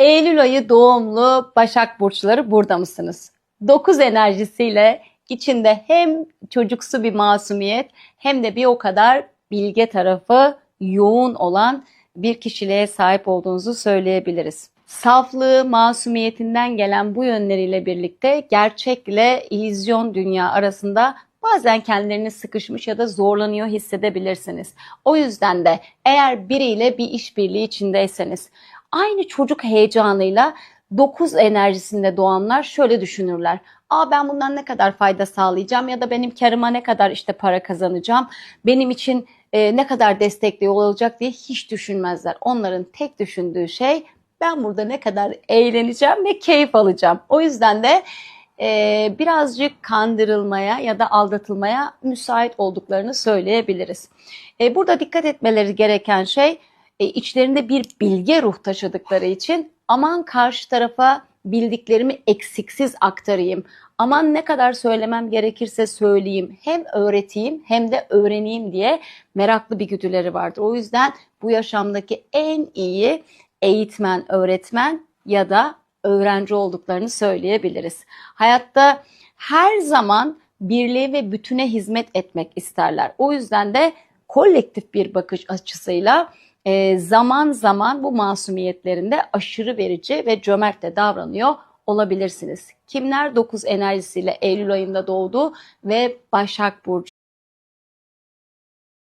Eylül ayı doğumlu Başak Burçları burada mısınız? 9 enerjisiyle içinde hem çocuksu bir masumiyet hem de bir o kadar bilge tarafı yoğun olan bir kişiliğe sahip olduğunuzu söyleyebiliriz. Saflığı, masumiyetinden gelen bu yönleriyle birlikte gerçekle illüzyon dünya arasında bazen kendilerini sıkışmış ya da zorlanıyor hissedebilirsiniz. O yüzden de eğer biriyle bir işbirliği içindeyseniz aynı çocuk heyecanıyla 9 enerjisinde doğanlar şöyle düşünürler. Aa ben bundan ne kadar fayda sağlayacağım ya da benim karıma ne kadar işte para kazanacağım. Benim için e, ne kadar destekli olacak diye hiç düşünmezler. Onların tek düşündüğü şey ben burada ne kadar eğleneceğim ve keyif alacağım. O yüzden de e, birazcık kandırılmaya ya da aldatılmaya müsait olduklarını söyleyebiliriz. E, burada dikkat etmeleri gereken şey e, içlerinde bir bilge ruh taşıdıkları için aman karşı tarafa bildiklerimi eksiksiz aktarayım. Aman ne kadar söylemem gerekirse söyleyeyim. Hem öğreteyim hem de öğreneyim diye meraklı bir güdüleri vardır. O yüzden bu yaşamdaki en iyi eğitmen, öğretmen ya da öğrenci olduklarını söyleyebiliriz. Hayatta her zaman birliğe ve bütüne hizmet etmek isterler. O yüzden de kolektif bir bakış açısıyla e, zaman zaman bu masumiyetlerinde aşırı verici ve cömert de davranıyor olabilirsiniz. Kimler 9 enerjisiyle Eylül ayında doğdu ve Başak Burcu